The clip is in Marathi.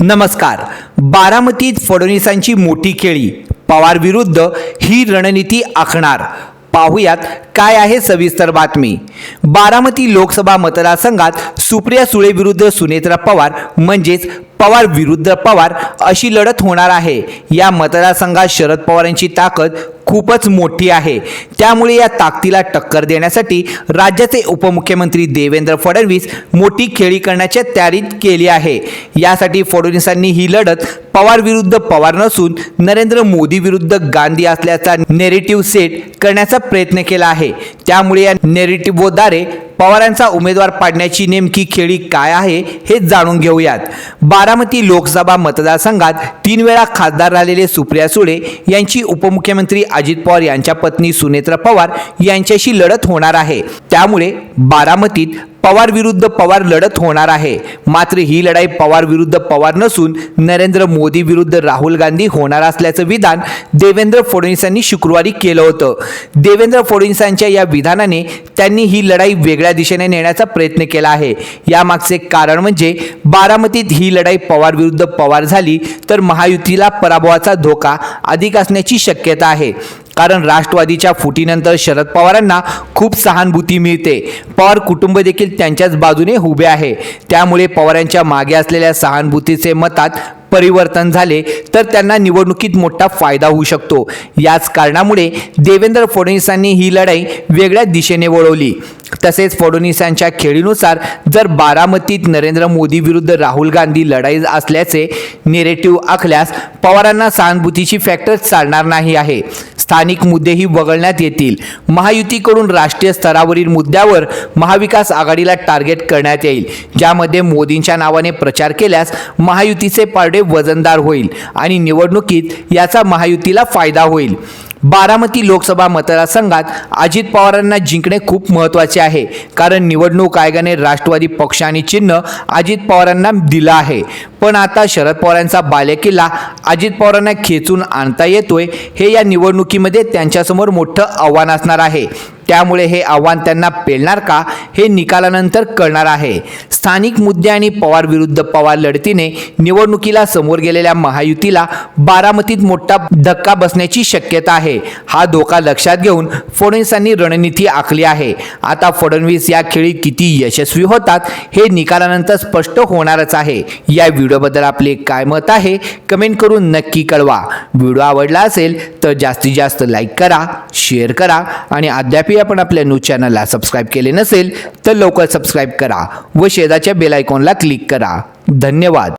नमस्कार. बारामतीत फडणवीसांची मोठी खेळी पवार विरुद्ध ही रणनीती आखणार. पाहुयात काय आहे सविस्तर बातमी. बारामती लोकसभा मतदारसंघात सुप्रिया सुळे विरुद्ध सुनेत्रा पवार म्हणजेच पवार विरुद्ध पवार अशी लढत होणार आहे. या मतदारसंघात शरद पवारांची ताकद खूपच मोठी आहे. त्यामुळे या ताकदीला टक्कर देण्यासाठी राज्याचे उपमुख्यमंत्री देवेंद्र फडणवीस मोठी खेळी करण्याच्या तयारीत केली आहे. यासाठी फडणवीसांनी ही लढत पवार विरुद्ध पवार नसून नरेंद्र मोदी विरुद्ध गांधी असल्याचा नेरेटिव्ह सेट करण्याचा प्रयत्न केला आहे. त्यामुळे या नेरेटिव्हद्वारे पवारांचा उमेदवार पाडण्याची नेमकी खेळी काय आहे हे जाणून घेऊयात. बारामती लोकसभा मतदारसंघात तीन वेळा खासदार राहिलेले सुप्रिया सुळे यांची उपमुख्यमंत्री अजित पवार यांच्या पत्नी सुनेत्रा पवार यांच्याशी लढत होणार आहे. त्यामुळे बारामतीत पवार विरुद्ध पवार लढत होणार आहे. मात्र ही लढाई पवार विरुद्ध पवार नसून नरेंद्र मोदी विरुद्ध राहुल गांधी होणार असल्याचं विधान देवेंद्र फडणवीसांनी शुक्रवारी केलं होतं. देवेंद्र फडणवीसांच्या या विधानाने त्यांनी ही लढाई वेगळ्या दिशेने नेण्याचा प्रयत्न केला आहे. यामागचे कारण म्हणजे बारामतीत ही लढाई पवार विरुद्ध पवार झाली तर महायुतीला पराभवाचा धोका अधिक असण्याची शक्यता आहे. कारण राष्ट्रवादीच्या फुटीनंतर शरद पवारांना खूप सहानुभूती मिळते. पवार कुटुंब देखील त्यांच्याच बाजूने उभे आहे. त्यामुळे पवारांच्या मागे असलेल्या सहानुभूतीचे मतात परिवर्तन झाले तर त्यांना निवडणुकीत मोठा फायदा होऊ शकतो. याच कारणामुळे देवेंद्र फडणवीसांनी ही लढाई वेगळ्या दिशेने वळवली. तसेच फडणवीसांच्या खेळीनुसार जर बारामतीत नरेंद्र मोदी विरुद्ध राहुल गांधी लढाई असल्याचे निरेटिव्ह आखल्यास पवारांना सहानुभूतीची फॅक्टर चालणार नाही आहे. स्थानिक मुद्देही वगळण्यात येतील. महायुतीकडून राष्ट्रीय स्तरावरील मुद्द्यावर महाविकास आघाडीला टार्गेट करण्यात येईल. ज्यामध्ये मोदींच्या नावाने प्रचार केल्यास महायुतीचे पारडे वजनदार होईल आणि निवडणुकीत याचा महायुतीला फायदा होईल. बारामती लोकसभा मतदारसंघात अजित पवारांना जिंकणे खूप महत्त्वाचे आहे. कारण निवडणूक आयोगाने राष्ट्रवादी पक्ष आणि चिन्ह अजित पवारांना दिलं आहे. पण आता शरद पवारांचा बालेकिल्ला अजित पवारांना खेचून आणता येतोय हे या निवडणुकीमध्ये त्यांच्यासमोर मोठं आव्हान असणार आहे. त्यामुळे हे आव्हान त्यांना पेलणार का हे निकालानंतर कळणार आहे. स्थानिक मुद्दे आणि पवार विरुद्ध पवार लढतीने निवडणुकीला समोर गेलेल्या महायुतीला बारामतीत मोठा धक्का बसण्याची शक्यता आहे. हा धोका लक्षात घेऊन फडणवीसांनी रणनीती आखली आहे. आता फडणवीस या खेळी किती यशस्वी होतात हे निकालानंतर स्पष्ट होणारच आहे. या व्हिडिओबद्दल आपले काय मत आहे कमेंट करून नक्की कळवा. व्हिडिओ आवडला असेल तर जास्तीत जास्त लाईक करा शेअर करा आणि जरी आपण आपल्या न्यूज चॅनलला सबस्क्राईब केले नसेल तर लवकर सबस्क्राईब करा व शेजारच्या बेलायकॉनला क्लिक करा. धन्यवाद.